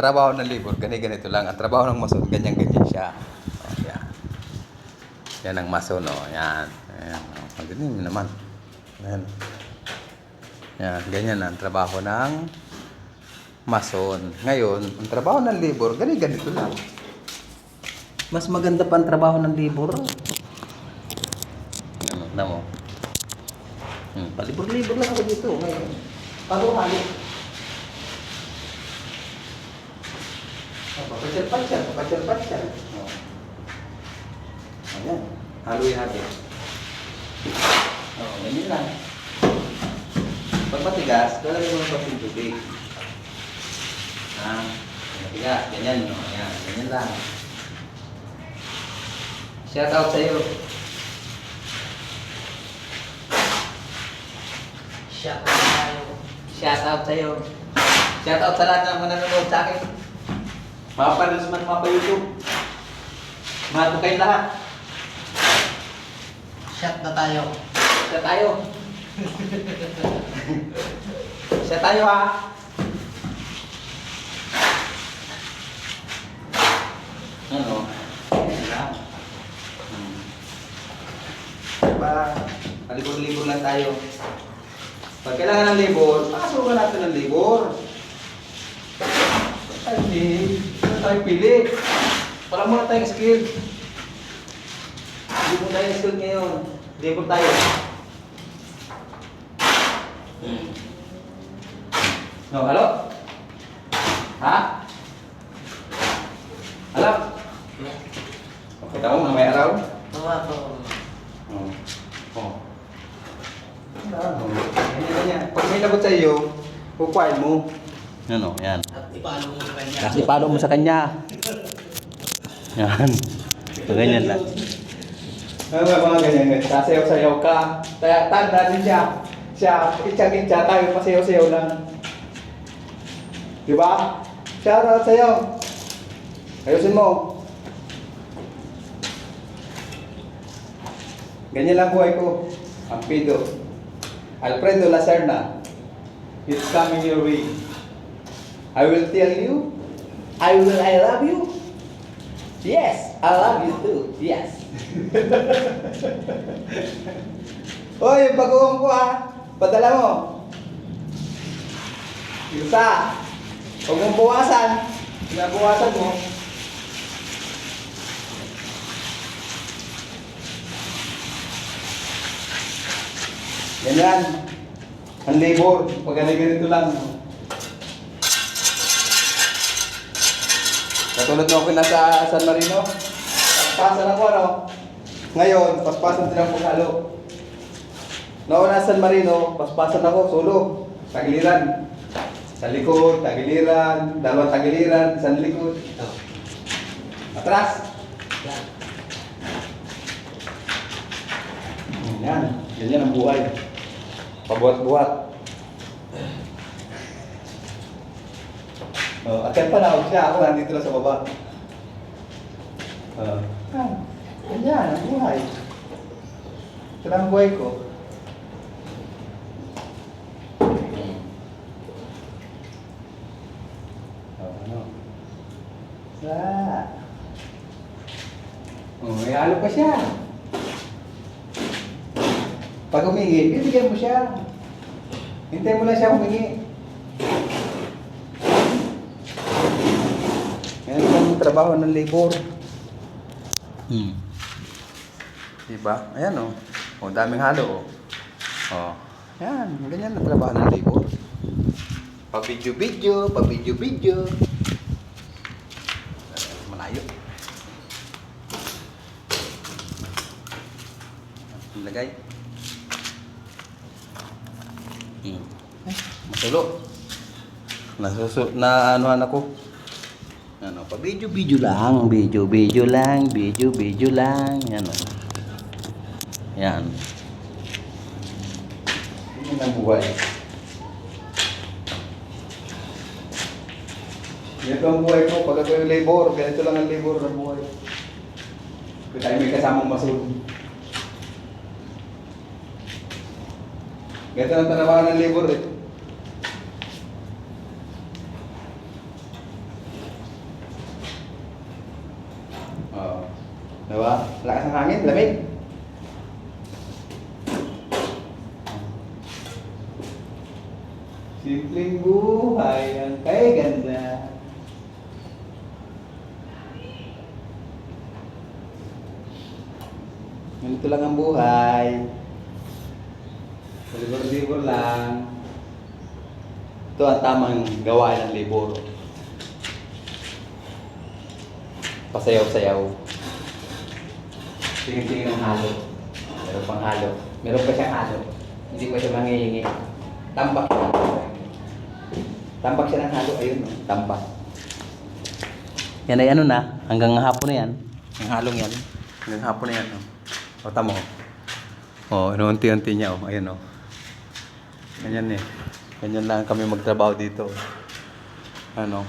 trabaho ng labor, ganito ganito lang. Ang trabaho ng mason, ganyan ganyan siya. Oh, yan. Yan ang mason, oh. Yan. Ayan. Oh, ganyan naman. Ayan. Yan, ganyan ang trabaho ng mason. Ngayon, ang trabaho ng labor, ganito ganito lang. Mas maganda pa ang trabaho ng labor. Ano, na mo? Hmm, palibor-libor lang ako dito ngayon. Palo-halo. Papasyal-pasyal, papasyal-pasyal. Oh. Ayan, haluin natin. Oh, ganyan lang. Pag matigas, lalagyan mo ng konting tubig. Ah, matigas, ganyan, no? Ayan, ganyan lang. Shout out sa'yo. Shout out tayo. Shout out sa'yo. Shout out sa lahat ng mga nanonood sa akin. Panos man, mga pa-YouTube. Mga to kayong lahat. Shot na tayo. Siya tayo. Siya tayo ha. Ano? Hmm. Diba? Palibor-libor lang tayo. Pag kailangan ng libor, pasukan natin ng libor. Ay, hindi. Hindi tayo pili. Wala muna tayong skill. Hindi mo tayong skill ngayon. Libor tayo. No, halo? Ha? Halo? Kita mo, mamaya araw? Tawa to. Oo. Oo. Ano? Ganyan, ganyan. Pag may lagot sa iyo, kukuhain mo. Ano, yan. Ipalo mo kanya. Kasi palo mo sa kanya. Yan. So, ganyan lang. Ano ba mga ganyan? Sasayaw-sayaw ka. Kaya tanda din siya. Siya, itsa-itsa tayo, pasayaw-sayaw lang. Di ba? Shout out sa'yo. Ayusin mo. Ganyan lang buhay ko. Ang pido. Alfredo Lacerna. It's coming your way. I will tell you. I will I love you. Yes, I love you too. Yes. Oy, yung baguhan ko ah. Padala mo. Isa. Huwag mong buwasan. Pinabuwasan mo. Ganyan. Ang labor. Pag ganito lang. Katulad nung ako nasa San Marino, paspasan ako ano. Ngayon, paspasan din ako halo. Nasa San Marino, paspasan ako solo. Tagiliran. Sa likod, tagiliran, dalawang tagiliran, isang likod. Ito. Atras. Yan. Ganyan ang buhay. Pabuhat-buhat. Oh, at yan panahon siya. Ako nandito lang sa baba. Uh, yan. Ganyan ang buhay. Ito lang ang buhay ko. Oh, ano? Sa. Oh, may halo pa siya. Pag humingi, bibigyan mo siya. Hintay mo lang siya humingi. Yan ang trabaho ng labor. Hmm. Diba? Ayan o. Oh. oh, daming halo o. Oh. oh. Yan, ganyan ang trabaho ng labor. Pa-video-video. Eh, Malayo. Lagay. Hmm. Eh, masulo. Nasusu na anuhan ako. Pa video video lang, video lang, video lang, yan o. Yan. Yan ang buhay. Ganito ang buhay ko. Pag ako yung labor, ganito lang ang labor ng buhay. Kaya tayo may kasamang masul. Ganito ang trabaho ng labor eh. Diba? Lakas ng hangin, lamig. Simpleng buhay ang kay ganda. Ganito lang ang buhay. Libor-libor lang. Ito ang tamang gawain ng libor. Pasayaw-sayaw. Tingin-tingin ng halo. Meron pang halo. Meron pa siyang halo. Hindi pa siya mangihingi. Tambak siya. Tambak siya ng halo. Ayun, no? tambak. Yan ay ano na. Hanggang hapon na yan. Ang halong yan. Hanggang hapon na yan. No? O, tamo. O, unti-unti niya. O, ayun o. Ganyan eh. Ganyan lang kami magtrabaho dito. Ano?